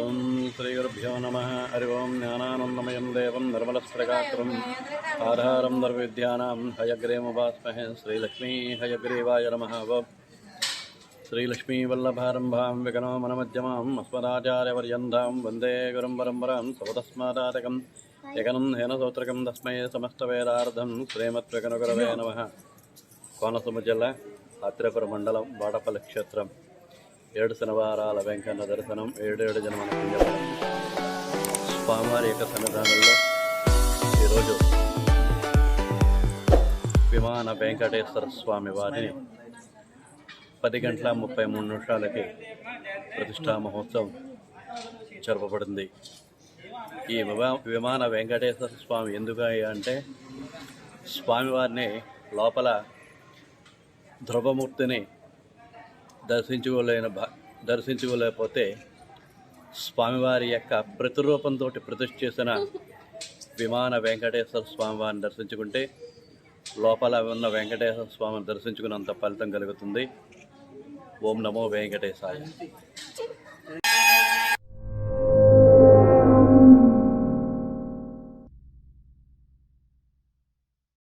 ఓం శ్రీగురుభ్యో నమ హరి ఓం జ్ఞానానందమయం దేవం నిర్మలస్త్రగాత్రం ఆధారం నిర్విద్యానాం హయగ్రేముపాస్మహే శ్రీలక్ష్మీ హయగ్రీవాయ నమ ఓం श्रीलक्ष्मीवल्लभारम्भां विगणोमनमध्यमाम् अस्मदाचार्यपर्यन्तां वन्दे गुरुं परम्परां सवतस्मादातकम् एकनं हेन सूत्रकं तस्मै समस्तवेदार्धं श्रीमद्विगणगुरवे नमः कोनसुमजिल्ला आत्रेपुरमण्डलं वाडपल्लिक्षेत्रम् ఏడు శనివారాల వెంకన్న దర్శనం ఏడేడు జన్మల పుణ్యఫలం స్వామివారి యొక్క సన్నిధానంలో ఈరోజు విమాన వెంకటేశ్వర స్వామి వారిని పది గంటల ముప్పై మూడు నిమిషాలకి ప్రతిష్టా మహోత్సవం జరపబడింది. ఈ విమా విమాన వెంకటేశ్వర స్వామి ఎందుకు అంటే స్వామివారిని లోపల ధ్రువమూర్తిని దర్శించుకోలేని భా దర్శించుకోలేకపోతే స్వామివారి యొక్క ప్రతిరూపంతో ప్రతిష్ఠ చేసిన విమాన వెంకటేశ్వర స్వామివారిని దర్శించుకుంటే లోపల ఉన్న వెంకటేశ్వర స్వామిని దర్శించుకున్నంత ఫలితం కలుగుతుంది. ఓం నమో వెంకటేశాయ.